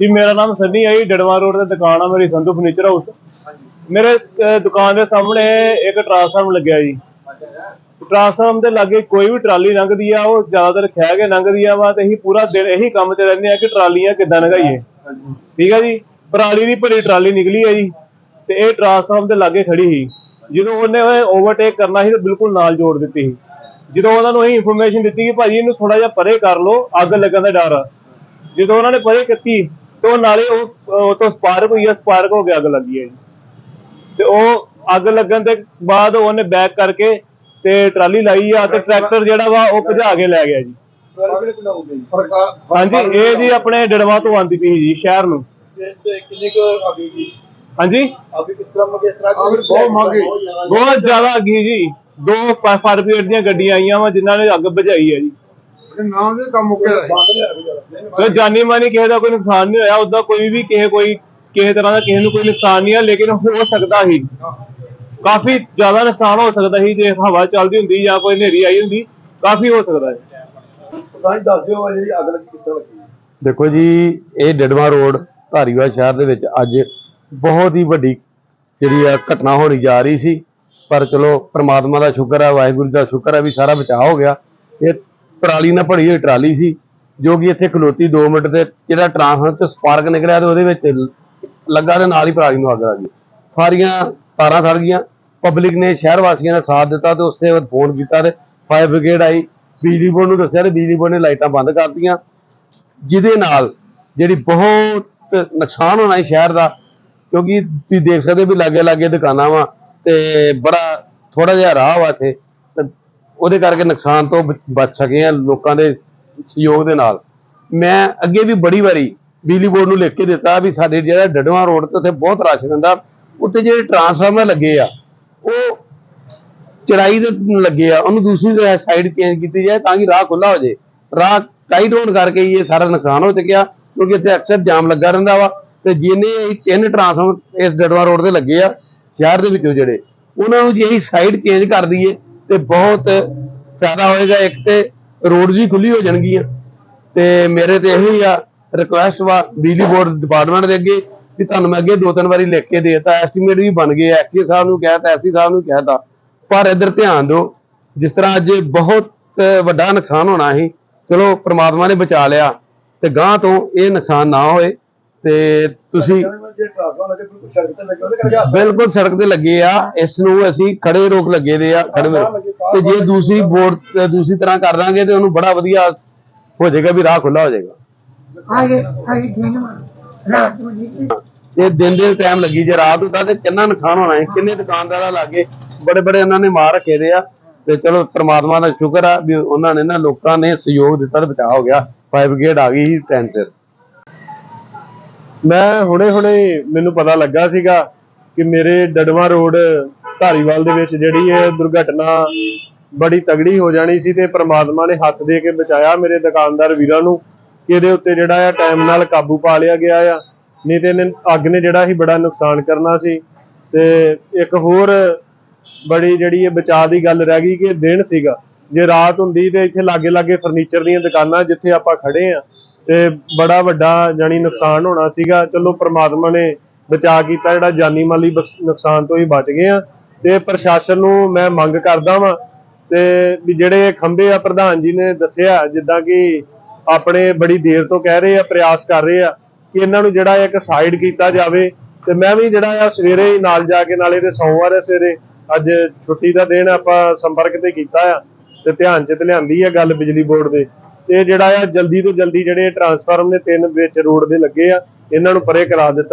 ਜੀ ਮੇਰਾ ਨਾਮ ਸੰਨੀ ਹੈ ਜੀ ਡੜਵਾ ਰੋਡ ਤੇ ਦੁਕਾਨ ਆ ਮੇਰੀ ਸੰਧੂ ਫਰਨੀਚਰ ਹਾਊਸ। ਮੇਰੇ ਅਹ, ਦੁਕਾਨ ਦੇ ਸਾਹਮਣੇ ਇੱਕ ਟਰਾਂਸਫਾਰਮ ਲੱਗਿਆ ਜੀ। ਟਰਾਂਸਫਾਰਮ ਦੇ ਲਾਗੇ ਕੋਈ ਵੀ ਟਰਾਲੀ ਲੰਘਦੀ ਆ ਉਹ ਜ਼ਿਆਦਾਤਰ ਖਹਿ ਕੇ ਲੰਘਦੀ ਆ ਵਾ ਤੇ ਅਸੀਂ ਪੂਰਾ ਦਿਨ ਇਹੀ ਕੰਮ ਤੇ ਰਹਿੰਦੇ ਆ ਕਿ ਟਰਾਲੀਆਂ ਕਿੱਦਾਂ ਲੰਘਾਈਏ। ਠੀਕ ਹੈ ਜੀ? ਪਰਾਲੀ ਦੀ ਭਰੀ ਟਰਾਲੀ ਨਿਕਲੀ ਹੈ ਜੀ ਤੇ ਇਹ ਟਰਾਂਸਫਾਰਮ ਦੇ ਲਾਗੇ ਖੜੀ ਸੀ। ਜਦੋਂ ਉਹਨੇ ਓਵਰਟੇਕ ਕਰਨਾ ਸੀ ਤੇ ਬਿਲਕੁਲ ਨਾਲ ਜੋੜ ਦਿੱਤੀ ਸੀ। ਜਦੋਂ ਉਹਨਾਂ ਨੂੰ ਅਸੀਂ ਇਨਫੋਰਮੇਸ਼ਨ ਦਿੱਤੀ ਕਿ ਭਾਜੀ ਇਹਨੂੰ ਥੋੜਾ ਜਿਹਾ ਪਰੇ ਕਰ ਲਓ ਅੱਗ ਲੱਗਣ ਦਾ ਡਰ ਆ। ਜਦੋਂ ਉਹਨਾਂ ਨੇ ਪਰੇ ਕੀਤੀ ਤੇ ਉਹ ਨਾਲੇ ਉਹ ਉਹ ਤੋਂ ਸਪਾਰਕ ਹੋਈ ਆ ਸਪਾਰਕ ਹੋ ਕੇ ਅੱਗ ਲੱਗੀ ਹੈ ਜੀ। ਤੇ ਉਹ ਅੱਗ ਲੱਗਣ ਦੇ ਬਾਅਦ ਉਹਨੇ ਬੈਕ ਕਰਕੇ ਤੇ ਟਰਾਲੀ ਲਾਈ ਆ ਤੇ ਟਰੈਕਟਰ ਜਿਹੜਾ ਵਾ ਉਹ ਭਜਾ ਕੇ ਲੈ ਗਿਆ ਜੀ। ਹਾਂਜੀ ਇਹ ਜੀ ਆਪਣੇ ਡੜਵਾ ਤੋਂ ਆਂਦੀ ਪਈ ਜੀ ਸ਼ਹਿਰ ਨੂੰ। ਕਿੰਨੀ ਕੁ ਆਗੀ ਜੀ ਹਾਂਜੀ ਆਗੀ ਕਿਸ ਤਰ੍ਹਾਂ ਮੰਗੇ ਇਸ ਤਰ੍ਹਾਂ ਬਹੁਤ ਮੰਗੇ ਬਹੁਤ ਜ਼ਿਆਦਾ ਅੱਗੀ ਜੀ। ਦੋ ਫਾਇਰ ਬ੍ਰਿਗੇਡ ਦੀਆਂ ਗੱਡੀਆਂ ਆਈਆਂ ਵਾ ਜਿਨ੍ਹਾਂ ਨੇ ਅੱਗ ਬੁਝਾਈ ਹੈ ਜੀ। ਨਾਮ ਦੇ ਕੰਮ ਮੁੱਕਿਆ ਕੋਈ ਜਾਨੀ ਮਾਨੀ ਕਿਸੇ ਦਾ ਕੋਈ ਨੁਕਸਾਨ ਨਹੀਂ ਹੋਇਆ ਉਦਾਂ ਕੋਈ ਵੀ ਕਿਸੇ ਕੋਈ ਕਿਸੇ ਤਰ੍ਹਾਂ ਦਾ ਕਿਸੇ ਨੂੰ ਕੋਈ ਨੁਕਸਾਨ ਨਹੀਂ ਆ ਲੇਕਿਨ ਹੋ ਸਕਦਾ ਸੀ। ਕਾਫੀ ਜ਼ਿਆਦਾ ਨੁਕਸਾਨ ਹੋ ਸਕਦਾ ਸੀ ਜੇ ਹਵਾ ਚੱਲਦੀ ਹੁੰਦੀ ਜਾਂ ਕੋਈ ਹਨੇਰੀ ਆਈ ਹੁੰਦੀ ਕਾਫੀ ਹੋ ਸਕਦਾ ਹੈ ਤਾਂ ਹੀ ਦੱਸ ਦਿਓ ਜਿਹੜੀ ਅੱਗ ਲੱਗੀ ਕਿਸ ਤਰ੍ਹਾਂ ਲੱਗੀ। ਦੇਖੋ ਜੀ ਇਹ ਡਡਵਾ ਰੋਡ ਧਾਰੀਵਾਲ ਸ਼ਹਿਰ ਦੇ ਵਿੱਚ ਅੱਜ ਬਹੁਤ ਹੀ ਵੱਡੀ ਜਿਹੜੀ ਆ ਘਟਨਾ ਹੋਣੀ ਜਾ ਰਹੀ ਸੀ। ਪਰ ਚਲੋ ਪ੍ਰਮਾਤਮਾ ਦਾ ਸ਼ੁਕਰ ਹੈ ਵਾਹਿਗੁਰੂ ਦਾ ਸ਼ੁਕਰ ਹੈ ਵੀ ਸਾਰਾ ਬਚਾਅ ਹੋ ਗਿਆ। ਇਹ ਪਰਾਲੀ ਨਾਲ ਭਰੀ ਹੋਈ ਟਰਾਲੀ ਸੀ, ਜੋ ਕਿ ਇੱਥੇ ਖਲੋਤੀ 2 ਮਿੰਟ ਤੇ, ਜਿਹੜਾ ਟਰਾਂਸਫਰ ਤੇ ਸਪਾਰਕ ਨਿਕਲਿਆ ਤੇ ਉਹਦੇ ਵਿੱਚ ਲੱਗਾ ਤੇ ਨਾਲ ਹੀ ਪਰਾਲੀ ਨੂੰ ਅੱਗ ਲੱਗ ਗਈ। ਸਾਰੀਆਂ ਤਾਰਾਂ ਸੜ ਗਈਆਂ ਪਬਲਿਕ ਨੇ ਸ਼ਹਿਰ ਵਾਸੀਆਂ ਨੇ ਸਾਥ ਦਿੱਤਾ ਤੇ ਉਸੇ ਵਕਤ ਫੋਨ ਕੀਤਾ ਤੇ ਫਾਇਰ ਬ੍ਰਿਗੇਡ ਆਈ। ਬਿਜਲੀ ਬੋਰਡ ਨੂੰ ਦੱਸਿਆ ਤੇ ਬਿਜਲੀ ਬੋਰਡ ਨੇ ਲਾਈਟਾਂ ਬੰਦ ਕਰਤੀਆਂ, ਜਿਹਦੇ ਨਾਲ ਜਿਹੜੀ ਬਹੁਤ ਨੁਕਸਾਨ ਹੋਣਾ ਹੈ ਸ਼ਹਿਰ ਦਾ, ਕਿਉਂਕਿ ਤੁਸੀਂ ਦੇਖ ਸਕਦੇ ਹੋ ਵੀ ਲਾਗੇ ਲਾਗੇ ਦੁਕਾਨਾਂ ਵਾ ਤੇ ਬੜਾ ਥੋੜਾ ਜਿਹਾ ਰਾਹ ਵਾ ਇੱਥੇ। ਉਹਦੇ ਕਰਕੇ ਨੁਕਸਾਨ ਤੋਂ ਬ- ਬਚ ਸਕੇ ਆ ਲੋਕਾਂ ਦੇ ਸਹਿਯੋਗ ਦੇ ਨਾਲ। ਮੈਂ ਅੱਗੇ ਵੀ ਬੜੀ ਵਾਰੀ ਬਿਜਲੀ ਬੋਰਡ ਨੂੰ ਲਿਖ ਕੇ ਦਿੱਤਾ ਵੀ ਸਾਡੇ ਜਿਹੜਾ ਡਡਵਾ ਰੋਡ ਤੇ ਉੱਥੇ ਬਹੁਤ ਰਸ਼ ਰਹਿੰਦਾ, ਉੱਥੇ ਜਿਹੜੇ ਟਰਾਂਸਫਾਰਮਰ ਲੱਗੇ ਆ, ਉਹ ਚੜਾਈ ਦੇ ਲੱਗੇ ਆ, ਉਹਨੂੰ ਦੂਸਰੀ ਸਾਈਡ ਚੇਂਜ ਕੀਤੀ ਜਾਏ ਤਾਂ ਕਿ ਰਾਹ ਖੁੱਲਾ ਹੋ ਜਾਏ। ਰਾਹ ਟਾਈਟ ਹੋਣ ਕਰਕੇ ਹੀ ਇਹ ਸਾਰਾ ਨੁਕਸਾਨ ਹੋ ਚੁੱਕਿਆ, ਕਿਉਂਕਿ ਇੱਥੇ ਅਕਸਰ ਜਾਮ ਲੱਗਾ ਰਹਿੰਦਾ ਵਾ ਤੇ ਜਿਹਨੇ ਤਿੰਨ ਟਰਾਂਸਫਾਰਮਰ ਇਸ ਡਡਵਾ ਰੋਡ ਤੇ ਲੱਗੇ ਆ, ਸ਼ਹਿਰ ਦੇ ਵਿੱਚੋਂ ਜਿਹੜੇ, ਉਹਨਾਂ ਨੂੰ ਜੇ ਅਸੀਂ ਸਾਈਡ ਚੇਂਜ ਕਰ ਦਈਏ ਤੇ ਬਹੁਤ ਫਾਇਦਾ ਹੋਏਗਾ। ਇੱਕ ਤੇ ਰੋਡ ਵੀ ਖੁੱਲੀ ਹੋ ਜਾਣਗੀਆਂ ਤੇ ਮੇਰੇ ਤੇ ਇਹੋ ਹੀ ਆ ਰਿਕੁਐਸਟ ਵਾ ਬਿਜਲੀ ਬੋਰਡ ਡਿਪਾਰਟਮੈਂਟ ਦੇ ਅੱਗੇ ਵੀ ਤੁਹਾਨੂੰ ਮੈਂ ਅੱਗੇ ਦੋ ਤਿੰਨ ਵਾਰੀ ਲਿਖ ਕੇ ਦੇਤਾ। ਐਸਟੀਮੇਟ ਵੀ ਬਣ ਗਏ ਐਕਸੀ ਸਾਹਿਬ ਨੂੰ ਕਹਿਤਾ ਐਸੀ ਸਾਹਿਬ ਨੂੰ ਕਹਿਤਾ ਪਰ ਇੱਧਰ ਧਿਆਨ ਦਿਓ, ਜਿਸ ਤਰ੍ਹਾਂ ਅੱਜ ਬਹੁਤ ਵੱਡਾ ਨੁਕਸਾਨ ਹੋਣਾ ਸੀ, ਚਲੋ ਪ੍ਰਮਾਤਮਾ ਨੇ ਬਚਾ ਲਿਆ ਤੇ ਗਾਂ ਤੋਂ ਇਹ ਨੁਕਸਾਨ ਨਾ ਹੋਏ। ਤੇ ਤੁਸੀਂ ਬਿਲਕੁਲ ਸੜਕ ਤੇ ਲੱਗੇ ਆ ਇਸ ਨੂੰ ਅਸੀਂ ਖੜੇ ਰੋਕ ਲੱਗੇ ਦੇ ਆ ਖੜੇ ਤੇ ਜੇ ਦੂਸਰੀ ਬੋਰਡ ਦੂਸਰੀ ਤਰ੍ਹਾਂ ਕਰ ਲਾਂਗੇ ਤੇ ਉਹਨੂੰ ਬੜਾ ਵਧੀਆ ਹੋ ਜਾਏਗਾ ਵੀ ਰਾਹ ਖੁੱਲਾ ਹੋ ਜਾਏਗਾ। ਇਹ ਦਿਨ ਦੇ ਟਾਈਮ ਲੱਗੀ ਜੇ ਰਾਤ ਹੁੰਦਾ ਤੇ ਕਿੰਨਾ ਨੁਕਸਾਨ ਹੋਣਾ ਹੈ ਕਿੰਨੇ ਦੁਕਾਨਦਾਰਾਂ ਲਾਗੇ ਬੜੇ ਬੜੇ ਉਹਨਾਂ ਨੇ ਮਾਰ ਰੱਖੇ ਦੇ ਆ। ਤੇ ਚਲੋ ਪ੍ਰਮਾਤਮਾ ਦਾ ਸ਼ੁਕਰ ਆ ਵੀ ਉਹਨਾਂ ਨੇ ਨਾ ਲੋਕਾਂ ਨੇ ਸਹਿਯੋਗ ਦਿੱਤਾ ਤੇ ਬਚਾਅ ਹੋ ਗਿਆ। ਫਾਇਰ ਬ੍ਰਿਗੇਡ ਆ ਗਈ ਟਾਈਮ ਟੈਂਸਰ ਮੈਂ ਹੁਣੇ-ਹੁਣੇ ਮੈਨੂੰ ਪਤਾ ਲੱਗਾ ਸੀਗਾ ਕਿ ਮੇਰੇ ਡੜਵਾ ਰੋਡ ਧਾਰੀਵਾਲ ਦੇ ਵਿੱਚ ਜਿਹੜੀ ਇਹ ਦੁਰਘਟਨਾ ਬੜੀ ਤਗੜੀ ਹੋ ਜਾਣੀ ਸੀ ਤੇ ਪ੍ਰਮਾਤਮਾ ਨੇ ਹੱਥ ਦੇ ਕੇ ਬਚਾਇਆ ਮੇਰੇ ਦੁਕਾਨਦਾਰ ਵੀਰਾਂ ਨੂੰ ਕਿ ਇਹਦੇ ਉੱਤੇ ਜਿਹੜਾ ਆ ਟਾਈਮ ਨਾਲ ਕਾਬੂ ਪਾ ਲਿਆ ਗਿਆ ਆ। ਨਹੀਂ ਤੇ ਇਹਨੇ ਅੱਗ ਨੇ ਜਿਹੜਾ ਸੀ ਬੜਾ ਨੁਕਸਾਨ ਕਰਨਾ ਸੀ ਤੇ ਇੱਕ ਹੋਰ ਬੜੀ ਜਿਹੜੀ ਇਹ ਬਚਾਅ ਦੀ ਗੱਲ ਰਹਿ ਗਈ ਕਿ ਦਿਨ ਸੀਗਾ। ਜੇ ਰਾਤ ਹੁੰਦੀ ਤੇ ਇੱਥੇ ਲਾਗੇ ਲਾਗੇ ਫਰਨੀਚਰ ਦੀਆਂ ਦੁਕਾਨਾਂ ਜਿੱਥੇ ਆਪਾਂ ਖੜੇ ਆ ਤੇ ਬੜਾ ਵੱਡਾ ਜਾਨੀ ਨੁਕਸਾਨ ਹੋਣਾ ਸੀਗਾ। ਚਲੋ ਪ੍ਰਮਾਤਮਾ ਨੇ ਬਚਾ ਕੀਤਾ, ਜਿਹੜਾ ਜਾਨੀ ਮਾਲੀ ਨੁਕਸਾਨ ਤੋਂ ਹੀ ਬਚ ਗਏ ਆ। ਤੇ ਪ੍ਰਸ਼ਾਸਨ ਨੂੰ ਮੈਂ ਮੰਗ ਕਰਦਾ ਵਾਂ ਤੇ ਵੀ ਜਿਹੜੇ ਖੰਭੇ ਆ, ਪ੍ਰਧਾਨ ਜੀ ਨੇ ਦੱਸਿਆ, ਜਿੱਦਾਂ ਕਿ ਆਪਣੇ ਬੜੀ ਦੇਰ ਤੋਂ ਕਹਿ ਰਹੇ ਆ, ਪ੍ਰਯਾਸ ਕਰ ਰਹੇ ਆ, ਕਿ ਇਹਨਾਂ ਨੂੰ ਜਿਹੜਾ ਇੱਕ ਸਾਈਡ ਕੀਤਾ ਜਾਵੇ। ਤੇ ਮੈਂ ਵੀ ਜਿਹੜਾ ਆ, ਸਵੇਰੇ ਹੀ ਨਾਲ ਜਾ ਕੇ ਨਾਲੇ ਤੇ ਸੋਮਵਾਰ ਹੈ ਸਵੇਰੇ, ਅੱਜ ਛੁੱਟੀ ਦਾ ਦਿਨ ਆਪਾਂ ਸੰਪਰਕ ਤੇ ਕੀਤਾ ਆ। ਤੇ ਧਿਆਨ ਚ ਤੇ ਲਿਆਂਦੀ ਆ ਗੱਲ ਬਿਜਲੀ ਬੋਰਡ ਦੇ। ਤੇ ਜਿਹੜਾ ਆ ਜਲਦੀ ਤੋਂ ਜਲਦੀ ਜਿਹੜੇ ਟਰਾਂਸਫਾਰਮ ਨੇ ਤਿੰਨ ਵਿੱਚ ਰੋਡ ਦੇ ਲੱਗੇ ਆ, ਇਹਨਾਂ ਨੂੰ ਪਰੇ ਕਰਾ ਦਿੱਤਾ